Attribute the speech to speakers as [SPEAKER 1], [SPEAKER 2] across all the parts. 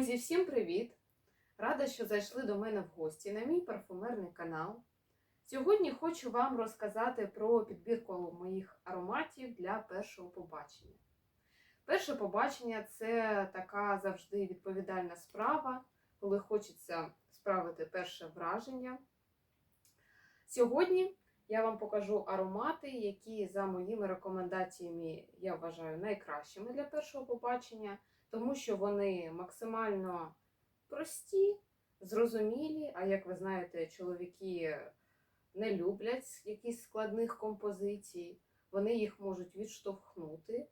[SPEAKER 1] Друзі, всім привіт! Рада, що зайшли до мене в гості на мій парфумерний канал. Сьогодні хочу вам розказати про підбірку моїх ароматів для першого побачення. Перше побачення це така завжди відповідальна справа, коли хочеться справити перше враження. Сьогодні я вам покажу аромати, які за моїми рекомендаціями я вважаю найкращими для першого побачення тому що вони максимально прості, зрозумілі. А як ви знаєте, чоловіки не люблять якісь складних композицій, вони їх можуть відштовхнути.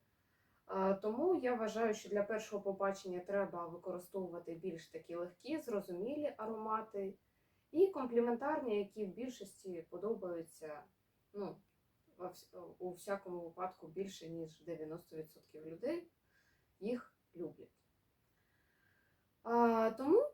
[SPEAKER 1] Тому я вважаю, що для першого побачення треба використовувати більш такі легкі, зрозумілі аромати і компліментарні, які в більшості подобаються ну, у всякому випадку більше, ніж 90% людей їх люблять. А, Тому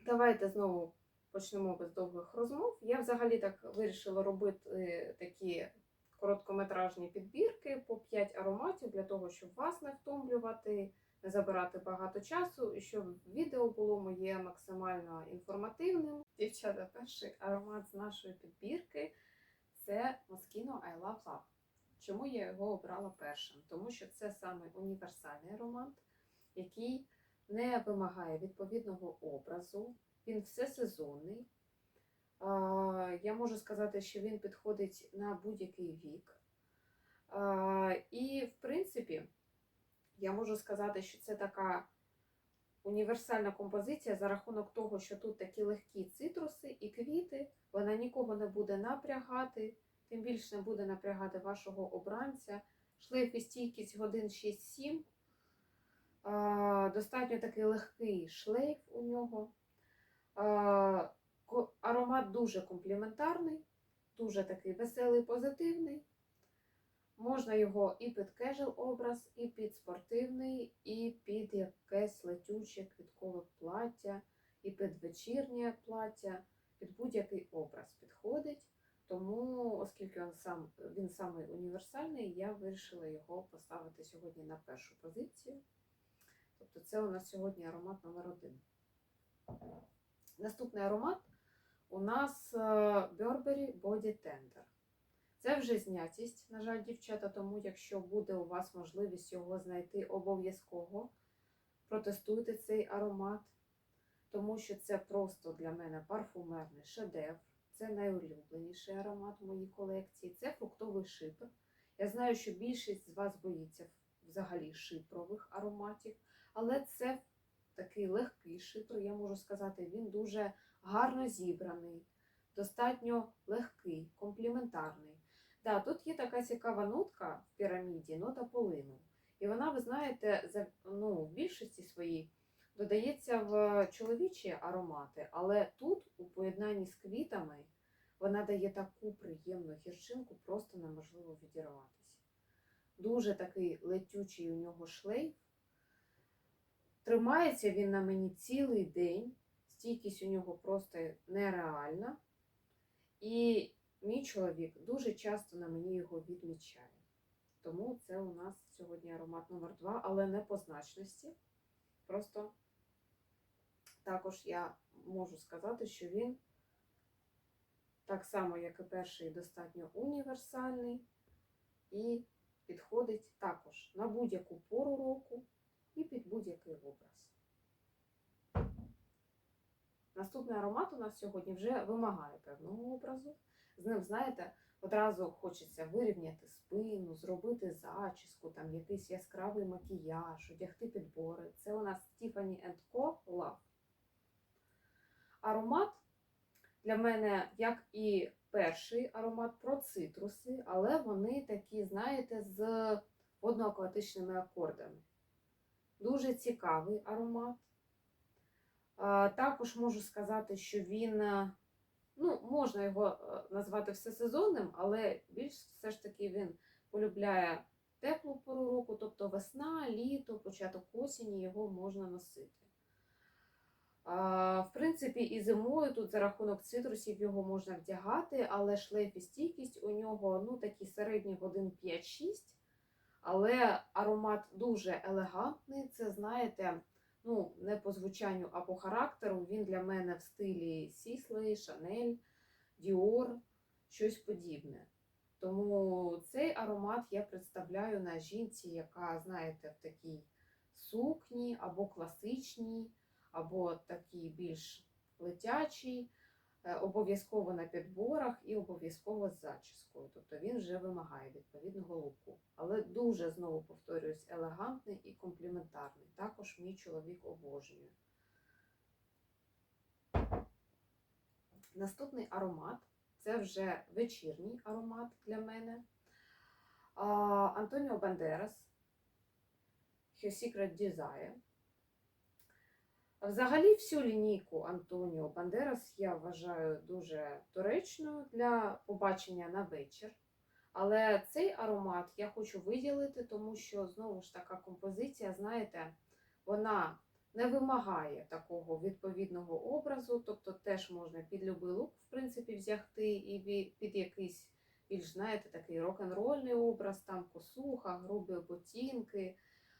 [SPEAKER 1] давайте знову почнемо без довгих розмов. Я взагалі так вирішила робити е, такі короткометражні підбірки по 5 ароматів для того, щоб вас не втомлювати, не забирати багато часу, і щоб відео було моє максимально інформативним. Дівчата, перший аромат з нашої підбірки це Moschino I Love Love. Чому я його обрала першим? Тому що це саме універсальний аромат, який не вимагає відповідного образу, він всесезонний. Я можу сказати, що він підходить на будь-який вік. І, в принципі, я можу сказати, що це така універсальна композиція за рахунок того, що тут такі легкі цитруси і квіти, вона нікого не буде напрягати тим більше не буде напрягати вашого обранця. Шлейф і стійкість годин 6-7. Достатньо такий легкий шлейф у нього. Аромат дуже компліментарний, дуже такий веселий, позитивний. Можна його і під кежел образ, і під спортивний, і під якесь летюче квіткове плаття, і під вечірнє плаття, під будь-який образ підходить. Тому, оскільки він сам він самий універсальний, я вирішила його поставити сьогодні на першу позицію. Тобто, це у нас сьогодні аромат номер один. Наступний аромат у нас е, Burberry Body Tender. Це вже знятість, на жаль, дівчата, тому якщо буде у вас можливість його знайти обов'язково, протестуйте цей аромат, тому що це просто для мене парфумерний шедевр. Це найулюбленіший аромат в моїй колекції. Це фруктовий шипр. Я знаю, що більшість з вас боїться взагалі шипрових ароматів, але це такий легкий шипр, я можу сказати, він дуже гарно зібраний, достатньо легкий, компліментарний. Да, Тут є така цікава нотка в піраміді, нота полину. І вона, ви знаєте, ну, в більшості своїй додається в чоловічі аромати, але тут, у поєднанні з квітами, вона дає таку приємну гірчинку, просто неможливо відірватися. Дуже такий летючий у нього шлейф. Тримається він на мені цілий день, стійкість у нього просто нереальна. І мій чоловік дуже часто на мені його відмічає. Тому це у нас сьогодні аромат номер 2 але не по значності. Просто також я можу сказати, що він, так само, як і перший, достатньо універсальний і підходить також на будь-яку пору року і під будь-який образ. Наступний аромат у нас сьогодні вже вимагає певного образу. З ним, знаєте, одразу хочеться вирівняти спину, зробити зачіску, там якийсь яскравий макіяж, одягти підбори. Це у нас Tiffany Co. Love. Аромат для мене, як і перший аромат про цитруси, але вони такі, знаєте, з водноакватичними акордами. Дуже цікавий аромат. Також можу сказати, що він, е, ну, можна його е, назвати всесезонним, але більш все ж таки він полюбляє теплу пору року, тобто весна, літо, початок осені його можна носити. В принципі, і зимою тут за рахунок цитрусів його можна вдягати, але шлейф і стійкість у нього ну, такі середні годин 5-6. Але аромат дуже елегантний. Це, знаєте, Ну, не по звучанню, а по характеру. Він для мене в стилі Сіслей, Шанель, Діор, щось подібне. Тому цей аромат я представляю на жінці, яка, знаєте, в такій сукні або класичній, або такій більш летячій, е, обов'язково на підборах і обов'язково з зачіскою. Тобто він вже вимагає відповідного луку. Але дуже знову повторююсь, елегантний і компліментарний. Також мій чоловік обожнює. Наступний аромат це вже вечірній аромат для мене. Антоніо Бандерас Her Secret Desire. Взагалі, всю лінійку Антоніо Бандерас я вважаю дуже доречною для побачення на вечір. Але цей аромат я хочу виділити, тому що знову ж така композиція, знаєте, вона не вимагає такого відповідного образу, тобто теж можна під любий лук, в принципі, взяти і під якийсь більш, знаєте, такий рок-н-рольний образ, там косуха, грубі ботинки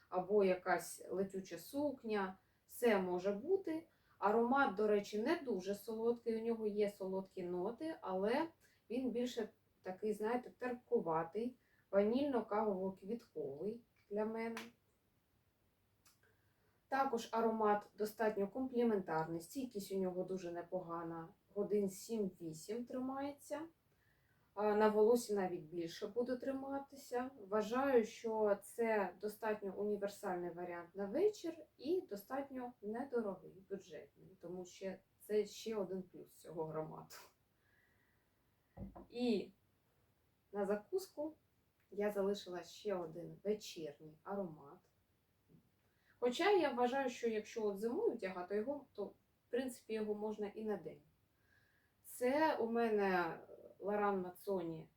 [SPEAKER 1] або якась летюча сукня. Все може бути. Аромат, до речі, не дуже солодкий. У нього є солодкі ноти, але він більше такий, знаєте, терпкуватий, ванільно-кавово-квітковий для мене. Також аромат достатньо компліментарний, стійкість у нього дуже непогана, годин 7-8 тримається. А На волосі навіть більше буде триматися. Вважаю, що це достатньо універсальний варіант на вечір і достатньо недорогий, бюджетний, тому що це ще один плюс цього аромату. І на закуску я залишила ще один вечірній аромат. Хоча я вважаю, що якщо от зимою вдягати його, то в принципі його можна і на день. Це у мене Лоран Мацоні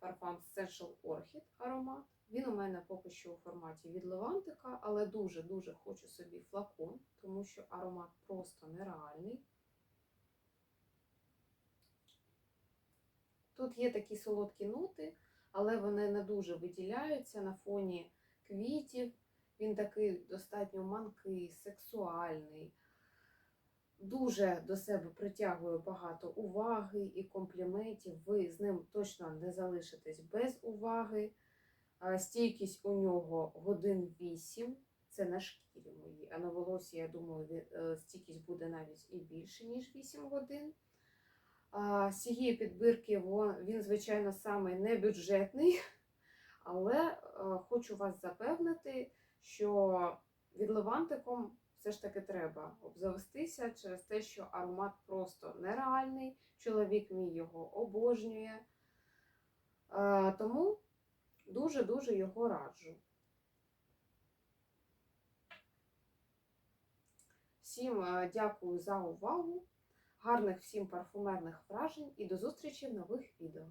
[SPEAKER 1] Parfum Essential Orchid аромат. Він у мене поки що у форматі від Левантика, але дуже-дуже хочу собі флакон, тому що аромат просто нереальний. Тут є такі солодкі ноти, але вони не дуже виділяються на фоні квітів. Він такий достатньо манкий, сексуальний, дуже до себе притягує багато уваги і компліментів. Ви з ним точно не залишитесь без уваги. Стійкість у нього годин 8, це на шкірі моїй, а на волосі, я думаю, е, стійкість буде навіть і більше, ніж 8 годин. З цієї підбірки він, звичайно, саме не бюджетний, але е, хочу вас запевнити, що від Левантиком все ж таки треба обзавестися через те, що аромат просто нереальний. Чоловік мій його обожнює. Е, Тому дуже-дуже його раджу. Всім е, дякую за увагу, гарних всім парфумерних вражень і до зустрічі в нових відео.